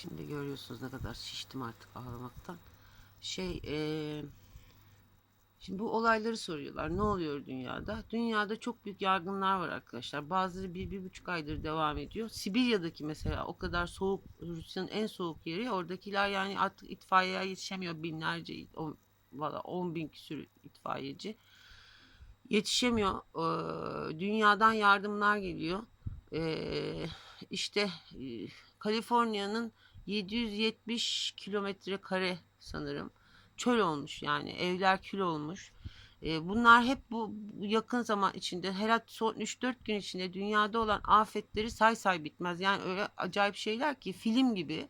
Şimdi görüyorsunuz ne kadar şiştim artık ağlamaktan. Şey eee, şimdi bu olayları soruyorlar. Ne oluyor dünyada? Dünyada çok büyük yangınlar var arkadaşlar. Bazıları bir, bir buçuk aydır devam ediyor. Sibirya'daki mesela o kadar soğuk, Rusya'nın en soğuk yeri. Oradakiler yani artık itfaiyeye yetişemiyor binlerce, on, valla on bin küsür itfaiyeci. Yetişemiyor. Eee, dünyadan yardımlar geliyor. Eee işte eee, Kaliforniya'nın 770 kilometre kare sanırım çöl olmuş yani evler kül olmuş. E, bunlar hep bu, yakın zaman içinde herhalde son 3-4 gün içinde dünyada olan afetleri say say bitmez. Yani öyle acayip şeyler ki film gibi.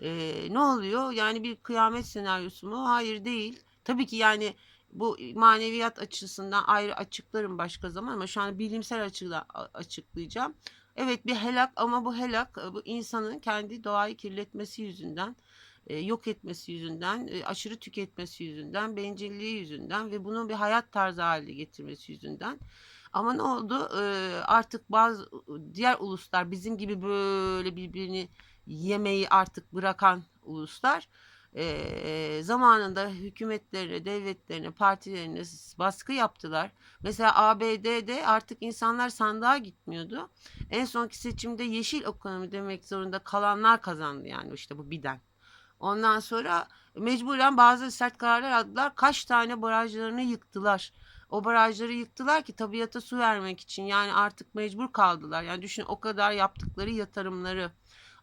E, ne oluyor? Yani bir kıyamet senaryosu mu? Hayır değil. Tabii ki yani bu maneviyat açısından ayrı açıklarım başka zaman ama şu an bilimsel açıdan a- açıklayacağım. Evet bir helak ama bu helak e, bu insanın kendi doğayı kirletmesi yüzünden, e, yok etmesi yüzünden, e, aşırı tüketmesi yüzünden, bencilliği yüzünden ve bunun bir hayat tarzı haline getirmesi yüzünden. Ama ne oldu? Artık bazı diğer uluslar bizim gibi böyle birbirini yemeyi artık bırakan uluslar e, zamanında hükümetlerine, devletlerine, partilerine baskı yaptılar. Mesela ABD'de artık insanlar sandığa gitmiyordu. En sonki seçimde yeşil ekonomi demek zorunda kalanlar kazandı yani işte bu Biden. Ondan sonra mecburen bazı sert kararlar aldılar. Kaç tane barajlarını yıktılar. O barajları yıktılar ki tabiata su vermek için. Yani artık mecbur kaldılar. Yani düşün o kadar yaptıkları yatırımları.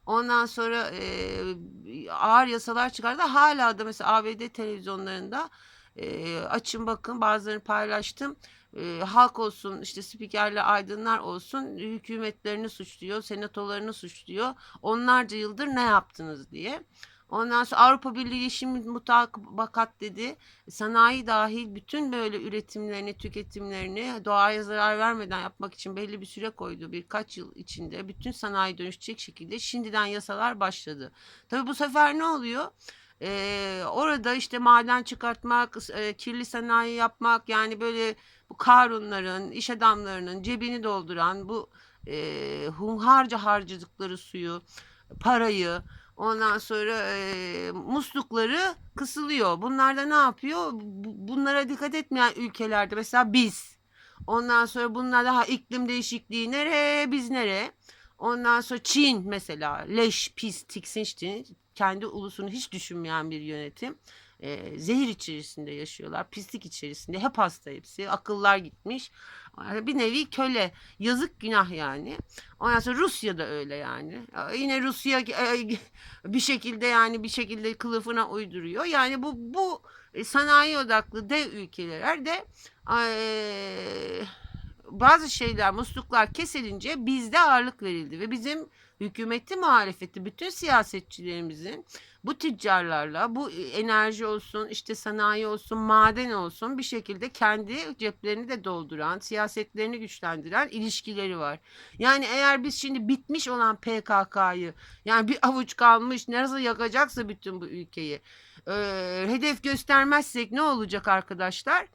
Ondan sonra e, ağır yasalar çıkardı. Hala da mesela ABD televizyonlarında e, açın bakın bazılarını paylaştım e, halk olsun işte spikerler aydınlar olsun hükümetlerini suçluyor senatolarını suçluyor onlarca yıldır ne yaptınız diye. Ondan sonra Avrupa Birliği Yeşil Mutabakat dedi. Sanayi dahil bütün böyle üretimlerini, tüketimlerini doğaya zarar vermeden yapmak için belli bir süre koydu. Birkaç yıl içinde bütün sanayi dönüşecek şekilde şimdiden yasalar başladı. Tabii bu sefer ne oluyor? Ee, orada işte maden çıkartmak, e, kirli sanayi yapmak yani böyle bu Karunların, iş adamlarının cebini dolduran bu e, hunharca harcadıkları suyu, parayı, ondan sonra e, muslukları kısılıyor. Bunlar da ne yapıyor? Bu- Bunlara dikkat etmeyen ülkelerde mesela biz. Ondan sonra bunlar daha iklim değişikliği nereye, biz nereye? Ondan sonra Çin mesela leş, pis, tiksinçti. Kendi ulusunu hiç düşünmeyen bir yönetim. Ee, zehir içerisinde yaşıyorlar. Pislik içerisinde. Hep hasta hepsi. Akıllar gitmiş. Bir nevi köle. Yazık günah yani. Ondan sonra Rusya da öyle yani. Yine Rusya e, bir şekilde yani bir şekilde kılıfına uyduruyor. Yani bu bu e, sanayi odaklı dev ülkeler de eee, bazı şeyler musluklar kesilince bizde ağırlık verildi ve bizim hükümeti muhalefeti bütün siyasetçilerimizin bu tüccarlarla bu enerji olsun işte sanayi olsun maden olsun bir şekilde kendi ceplerini de dolduran siyasetlerini güçlendiren ilişkileri var. Yani eğer biz şimdi bitmiş olan PKK'yı yani bir avuç kalmış nasıl yakacaksa bütün bu ülkeyi eee, hedef göstermezsek ne olacak arkadaşlar?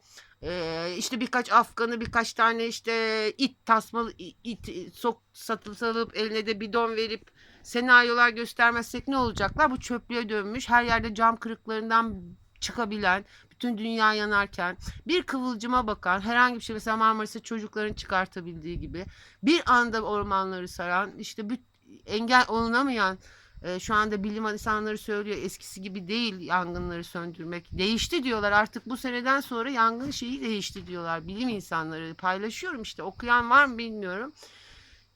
Ee, işte birkaç Afganı birkaç tane işte it tasmalı it sok satılıp eline de bidon verip senaryolar göstermezsek ne olacaklar? Bu çöplüğe dönmüş her yerde cam kırıklarından çıkabilen bütün dünya yanarken bir kıvılcıma bakan herhangi bir şey mesela Marmaris'te çocukların çıkartabildiği gibi bir anda ormanları saran işte bir engel olunamayan e, şu anda bilim insanları söylüyor eskisi gibi değil yangınları söndürmek. Değişti diyorlar artık bu seneden sonra yangın şeyi değişti diyorlar bilim insanları. Paylaşıyorum işte okuyan var mı bilmiyorum.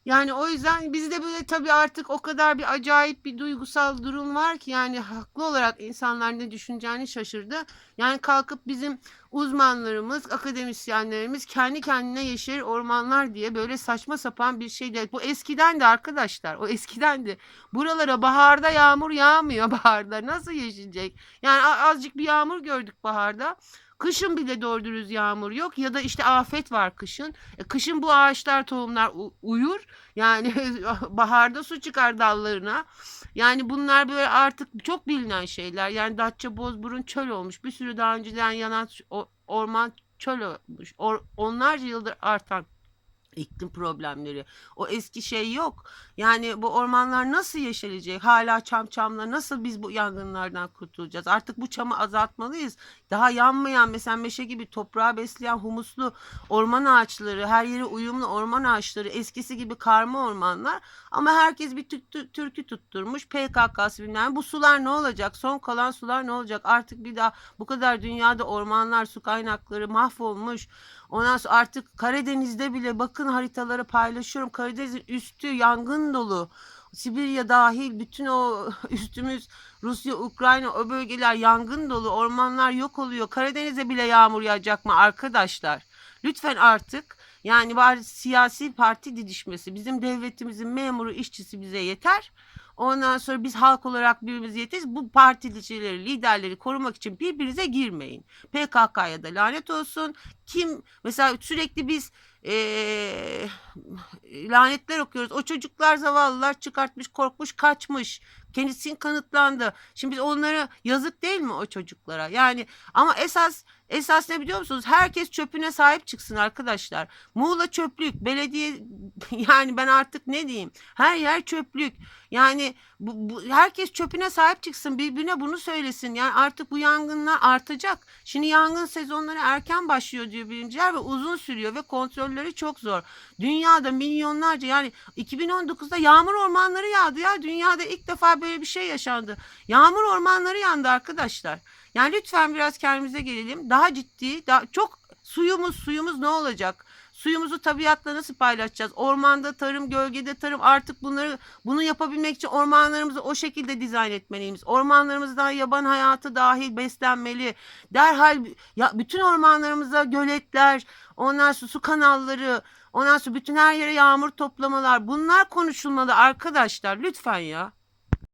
Yani o yüzden bizde böyle tabii artık o kadar bir acayip bir duygusal durum var ki yani haklı olarak insanlar ne düşüneceğini şaşırdı. Yani kalkıp bizim uzmanlarımız, akademisyenlerimiz kendi kendine yeşerir ormanlar diye böyle saçma sapan bir şey değil. Bu eskiden de arkadaşlar, o eskiden de. Buralara baharda yağmur yağmıyor baharda. Nasıl yeşilecek? Yani azıcık bir yağmur gördük baharda. Kışın bile doğru yağmur yok ya da işte afet var kışın. E, kışın bu ağaçlar tohumlar uyur. Yani baharda su çıkar dallarına. Yani bunlar böyle artık çok bilinen şeyler. Yani Datça Bozburun çöl olmuş. Bir sürü daha önceden yanan orman çöl olmuş. Or- onlarca yıldır artan İklim problemleri. O eski şey yok. Yani bu ormanlar nasıl yeşerecek? Hala çam çamla nasıl biz bu yangınlardan kurtulacağız? Artık bu çamı azaltmalıyız. Daha yanmayan mesela meşe gibi toprağı besleyen humuslu orman ağaçları, her yere uyumlu orman ağaçları, eskisi gibi karma ormanlar. Ama herkes bir tü- tü- türkü tutturmuş. PKK'sı bilmem. Bu sular ne olacak? Son kalan sular ne olacak? Artık bir daha bu kadar dünyada ormanlar, su kaynakları mahvolmuş. Ondan sonra artık Karadeniz'de bile bakın haritaları paylaşıyorum. Karadeniz'in üstü yangın dolu. Sibirya dahil bütün o üstümüz Rusya, Ukrayna o bölgeler yangın dolu. Ormanlar yok oluyor. Karadeniz'e bile yağmur yağacak mı arkadaşlar? Lütfen artık yani bari siyasi parti didişmesi bizim devletimizin memuru işçisi bize yeter. Ondan sonra biz halk olarak birbirimize yeteriz. Bu particileri, liderleri korumak için birbirinize girmeyin. PKK'ya da lanet olsun. Kim mesela sürekli biz eee, lanetler okuyoruz. O çocuklar zavallılar çıkartmış, korkmuş, kaçmış. Kendisinin kanıtlandı. Şimdi biz onlara yazık değil mi o çocuklara? Yani ama esas esas ne biliyor musunuz? Herkes çöpüne sahip çıksın arkadaşlar. Muğla çöplük, belediye yani ben artık ne diyeyim? Her yer çöplük. Yani bu, bu- herkes çöpüne sahip çıksın. Birbirine bunu söylesin. Yani artık bu yangınlar artacak. Şimdi yangın sezonları erken başlıyor diyor bilimciler ve uzun sürüyor ve kontrolleri çok zor. Dünyada milyonlarca yani 2019'da yağmur ormanları yağdı ya. Dünyada ilk defa böyle bir şey yaşandı. Yağmur ormanları yandı arkadaşlar. Yani lütfen biraz kendimize gelelim. Daha ciddi, daha çok suyumuz suyumuz ne olacak? Suyumuzu tabiatla nasıl paylaşacağız? Ormanda tarım, gölgede tarım artık bunları bunu yapabilmek için ormanlarımızı o şekilde dizayn etmeliyiz. Ormanlarımızdan yaban hayatı dahil beslenmeli. Derhal ya bütün ormanlarımıza göletler, ondan sonra su kanalları, ondan sonra bütün her yere yağmur toplamalar bunlar konuşulmalı arkadaşlar lütfen ya.